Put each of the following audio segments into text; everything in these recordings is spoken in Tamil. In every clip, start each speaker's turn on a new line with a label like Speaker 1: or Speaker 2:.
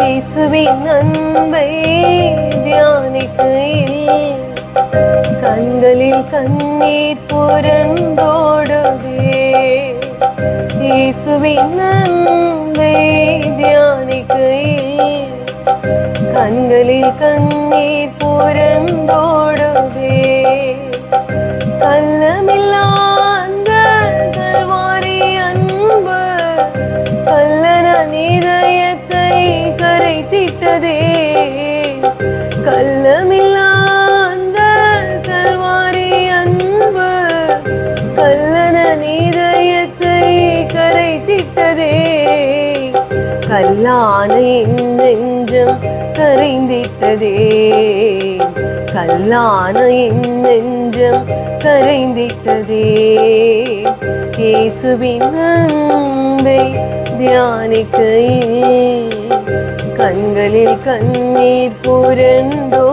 Speaker 1: இயேசுவின் அன்பை தியானிக்கையில் கண்களில் கண்ணீர் புரண்டோடுதே இயேசுவின் அன்பை தியானிக்கையில் கண்களில் கண்ணீர் புரண்டோடுதே. கள்ளமில்லா அந்த கல்வாரி அன்பு கல்லன இதயத்தை கரைத்திட்டதே. கல்லான நெஞ்சம் கரைந்திட்டதே. கல்லான நெஞ்சம் கரைந்திட்டதே. இயேசுவின் அன்பை தியானிக்கையில் கண்களில் கண்ணீர் புரண்டோடுதே.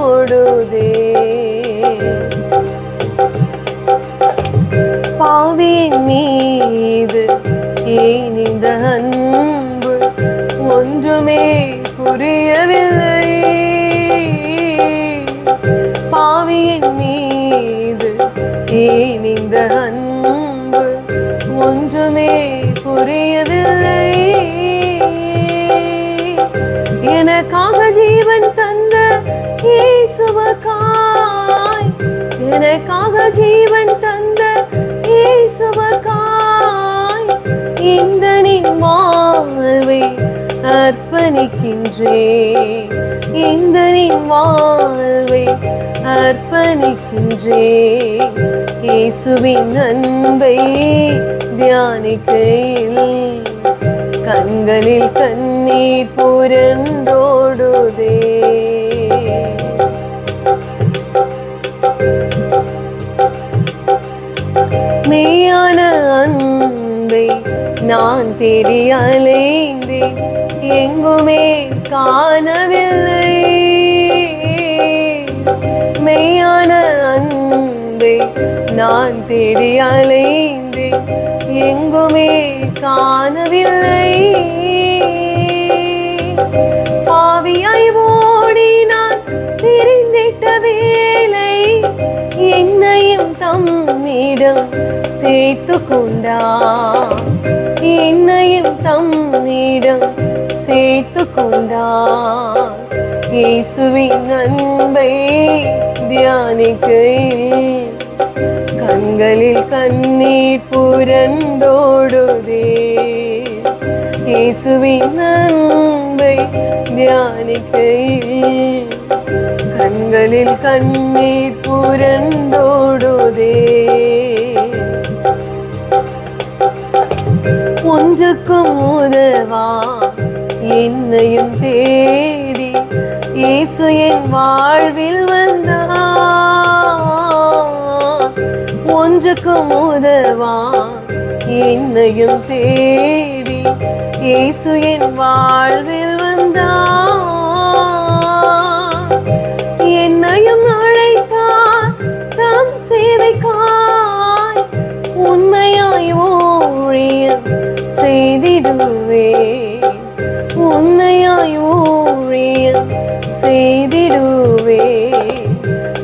Speaker 1: இயேசுவக்காய். எனக்காக ஜீவன் தந்த இயேசுவக்காய். இந்த நின் வாழ்வை அர்ப்பணிக்கின்றேன். இந்த நின் வாழ்வை அர்ப்பணிக்கின்றேன். இயேசுவின் அன்பை தியானிக்கையில் கண்களில் கண்ணீர் புரண்டோடுதே. தேடி அலைந்தேன். எங்குமே காணவில்லை. மெய்யான அன்பை நான் தேடி அலைந்தேன். எங்குமே காணவில்லை. பாவியாய் ஓடி நான் திரிந்திட்ட வேலை என்னையும் தம்மிடம் சேர்த்து கொண்டா என்னையும் தம்மிடம் சேர்த்து கொண்டா இயேசுவின் அன்பை தியானிக்கையில் கண்களில் கண்ணீர் புரண்டோடுதே இயேசுவின் அன்பை தியானிக்கையில் கண்களில் கண்ணீர் புரண்டோடுதே ஒன்றுக்கும் உதவா? என்னையும் தேடி இயேசு என் வாழ்வில் வந்தா. ஒன்றுக்கும் உதவா? என்னையும் தேடி இயேசு என் வாழ்வில் வந்தா. என்னையும் அழைத்தார் தம் சேவைக்காய். உண்மையா செய்திடுவே.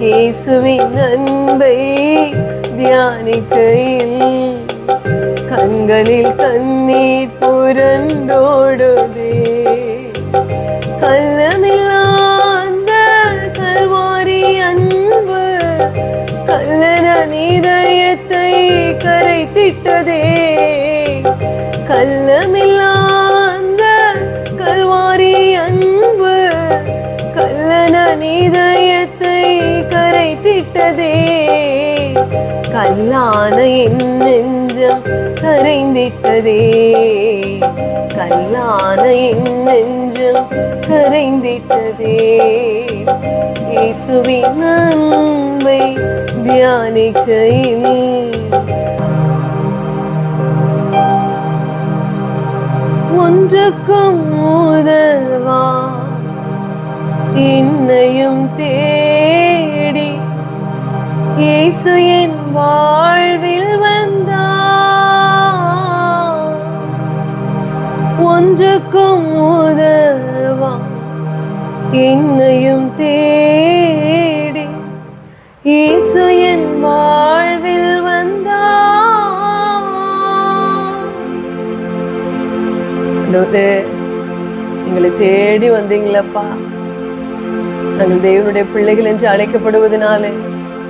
Speaker 1: இயேசுவின் அன்பை தியானிக்கையில் கண்களில் கண்ணீர் புரண்டோடுதே. கள்ளமில்லா கல்வாரி அன்பு கல்லன இதயத்தை கரைத்திட்டதே. கரைத்திட்டதே கல்லான என் நெஞ்சம் கரைந்திட்டதே. கல்லான என் நெஞ்சம் கரைந்திட்டதே. இயேசுவின் அன்பை தியானிக்கையில். ஒன்றுக்கும் இயேசு என் வாழ்வில் வந்தார். ஒன்றுக்கும் உதவா என்னையும் தேடி. இயேசு என் வாழ்வில் வந்தார். எங்களை தேடி வந்தீங்களப்பா. நாங்கள் தேவனுடைய பிள்ளைகள் என்று அழைக்கப்படுவதனாலே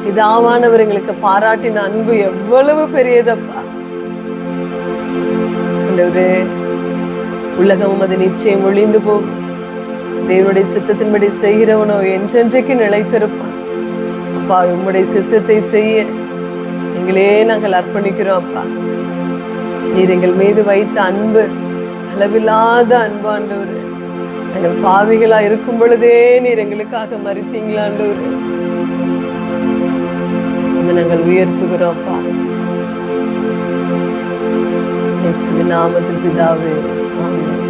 Speaker 1: இதாவானவர் எங்களுக்கு பாராட்டின அன்பு எவ்வளவு பெரியதப்பா. ஆண்டவரே உலகம் அது நிச்சயம் ஒளிந்து போகும். தேவனுடைய சித்தத்தின்படி செய்கிறவனோ என்றென்றைக்கு நிலைத்திருப்பான். அப்பா உம்முடைய சித்தத்தை செய்ய எங்களே நாங்கள் அர்ப்பணிக்கிறோம் அப்பா. நீர் எங்கள் மீது வைத்த அன்பு அளவில்லாத அன்பாண்டவர் நாங்கள் பாவிகளா இருக்கும் பொழுதே நீர் எங்களுக்காக மறித்தீங்களாண்டவரே உம்மை நாங்கள் உயர்த்துகிறோம் இயேசுவின் நாமத்தில் பிதாவே ஆமென்.